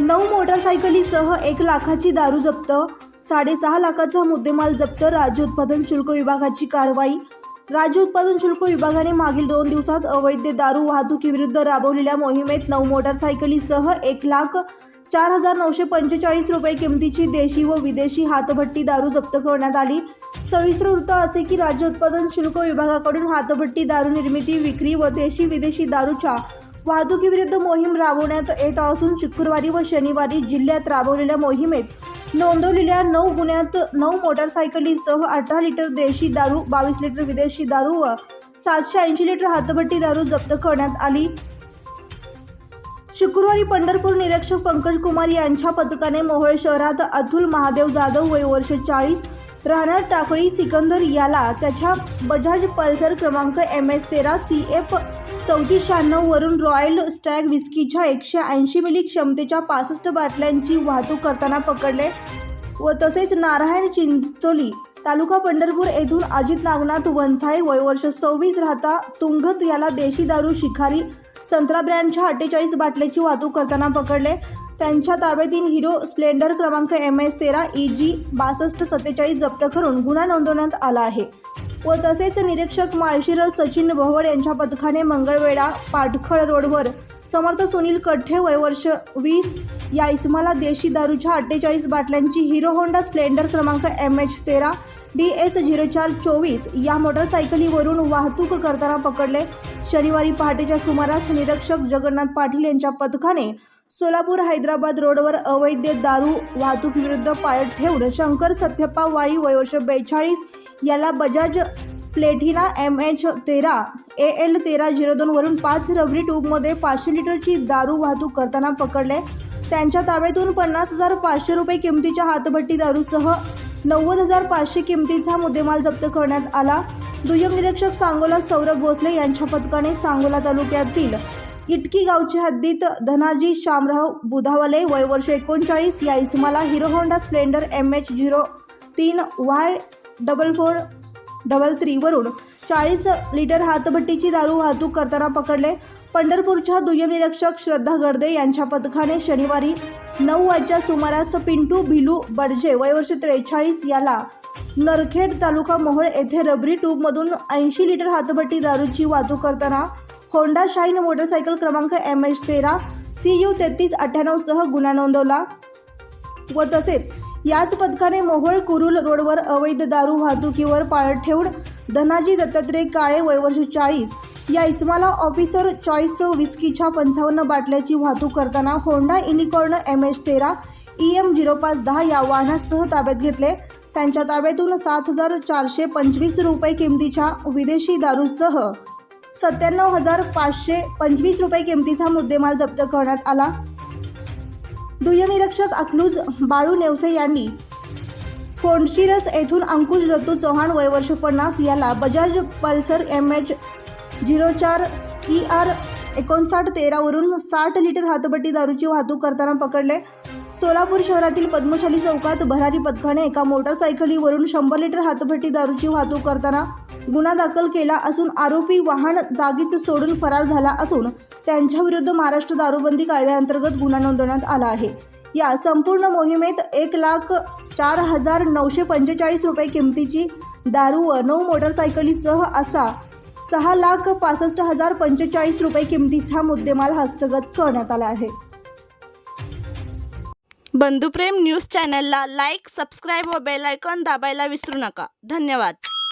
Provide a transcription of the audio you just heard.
नऊ मोटारसायकलीसह एक लाखाची दारू जप्त. साडेसहा लाखाचा मुद्देमाल जप्त. राज्य उत्पादन शुल्क विभागाची कारवाई. राज्य उत्पादन शुल्क विभागाने मागील दोन दिवसात अवैध दारू वाहतुकीविरुद्ध राबवलेल्या मोहिमेत नऊ मोटारसायकलीसह एक लाख चार हजार नऊशे पंचेचाळीस रुपये किमतीची देशी व विदेशी हातभट्टी दारू जप्त करण्यात आली. सविस्तर वृत्त असे की राज्य उत्पादन शुल्क विभागाकडून हातभट्टी दारू निर्मिती विक्री व देशी विदेशी दारूच्या वाहतुकीविरुद्ध मोहीम राबवण्यात येत असून शुक्रवारी व शनिवारी जिल्ह्यात राबवलेल्या मोहिमेत नोंदवलेल्या नऊ गुन्ह्यात नऊ मोटारसायकलीसह अठरा लिटर देशी दारू बावीस लिटर विदेशी दारू व सातशे ऐंशी लिटर हातभट्टी दारू जप्त करण्यात आली. शुक्रवारी पंढरपूर निरीक्षक पंकज कुमार यांच्या पथकाने मोहोळ शहरात अतुल महादेव जाधव वय वर्ष चाळीस राहणार टाकळी सिकंदर याला त्याच्या बजाज पल्सर क्रमांक एम एस तेरा सी एफ चौतीस शहाण्णव वरून रॉयल स्टॅग विस्कीच्या एकशे ऐंशी मिली क्षमतेच्या पासष्ट बाटल्यांची वाहतूक करताना पकडले व तसेच नारायण चिंचोली तालुका पंढरपूर येथून अजित नागनाथ वनसाळे वय वर्ष सव्वीस राहता तुंगत याला देशी दारू शिखारी संत्रा ब्रँडच्या अठ्ठेचाळीस बाटल्याची वाहतूक करताना पकडले. त्यांच्या ताब्यातील हिरो स्प्लेंडर क्रमांक एम एस तेरा ई जी बासष्ट सत्तेचाळीस जप्त करून गुन्हा नोंदवण्यात आला आहे. व तसेच निरीक्षक माळशिरस सचिन भवड यांच्या पथकाने मंगळवेढा पाटखळ रोडवर समर्थ सुनील कठ्ठे वय वर्ष वीस या इसमाला देशी दारूच्या अठ्ठेचाळीस बाटल्यांची हिरो होंडा स्प्लेंडर क्रमांक एम एच तेरा डी एस झिरो चार चोवीस या मोटरसायकलीवरून वाहतूक करताना पकडले. शनिवारी पहाटेच्या सुमारास निरीक्षक जगन्नाथ पाटील यांच्या पथकाने सोलापूर हैदराबाद रोडवर अवैध दारू वाहतुकीविरुद्ध पाळत ठेवून शंकर सत्यप्पा वाळी वयवर्ष बेचाळीस याला बजाज प्लेटिना एम एच तेरा ए एल तेरा झिरो दोनवरून पाच रबरी ट्यूबमध्ये पाचशे लिटरची दारू वाहतूक करताना पकडले. त्यांच्या ताब्यातून पन्नास हजार पाचशे रुपये किमतीच्या हातभट्टी दारूसह नव्वद हजार पाचशे किमतीचा मुद्देमाल जप्त करण्यात आला. दुय्यम निरीक्षक सांगोला सौरभ भोसले यांच्या पथकाने सांगोला तालुक्यातील इटकी गावच्या हद्दीत धनाजी शामराव बुधावले वय वर्ष एकोणचाळीस. या इसमाला Hero Honda Splendor M H zero तीन वाय डबल फोर डबल थ्रीवरून चाळीस लिटर हातभट्टीची दारू वाहतूक करताना पकडले. पंढरपूरच्या दुय्यम निरीक्षक श्रद्धा गर्दे यांच्या पथकाने शनिवारी नऊ वाजच्या सुमारास पिंटू भिलू बडजे वयवर्ष त्रेचाळीस याला नरखेड तालुका मोहोळ येथे रबरी ट्यूबमधून ऐंशी लिटर हातभट्टी दारूची वाहतूक करताना होंडा शाईन मोटरसायकल क्रमांक एम एच तेरा सी यू तेहतीस अठ्ठ्याण्णवसह गुन्हा नोंदवला. व तसेच याच पथकाने मोहोळ कुरुल रोडवर अवैध दारू वाहतुकीवर पाळत ठेवून धनाजी दत्तात्रय काळे वयवर्ष चाळीस या इस्माला ऑफिसर चॉईस विस्कीच्या पंचावन्न बाटल्याची वाहतूक करताना होंडा इनिकॉर्न एम एच तेरा ई एम झिरो पाच दहा या वाहनासह ताब्यात घेतले. त्यांच्या ताब्यातून सात हजार चारशे पंचवीस रुपये किमतीच्या विदेशी दारूसह सत्त्याण्णव हजार पाचशे पंचवीस रुपये किमतीचा मुद्देमाल जप्त करण्यात आला. दुय्यनिरीक्षक अकलूज बाळू नेवसे यांनी फोंडशिरस येथून अंकुश दत्तू चव्हाण वय वर्ष पन्नास याला Bajaj Pulsar M H zero चार ई आर एकोणसाठ तेरावरून साठ लिटर हातपट्टी दारूची वाहतूक करताना पकडले. सोलापूर शहरातील पद्मशाली चौकात भरारी पथकाने एका मोटारसायकलीवरून शंभर लिटर हातपट्टी दारूची वाहतूक करताना गुन्हा दाखल केला असून आरोपी वाहन जागीच सोडून फरार झाला असून त्यांच्याविरुद्ध महाराष्ट्र दारूबंदी कायद्याअंतर्गत गुन्हा नोंदवण्यात आला आहे. या संपूर्ण मोहिमेत एक लाख चार हजार नऊशे पंचेचाळीस रुपये किमतीची दारू व नऊ मोटरसायकलीसह असा सहा लाख पासष्ट हजार पंचेचाळीस रुपये किमतीचा मुद्देमाल हस्तगत करण्यात आला आहे. बंधुप्रेम न्यूज चॅनलला लाईक सबस्क्राईब व बेल आयकॉन दाबायला विसरू नका. धन्यवाद.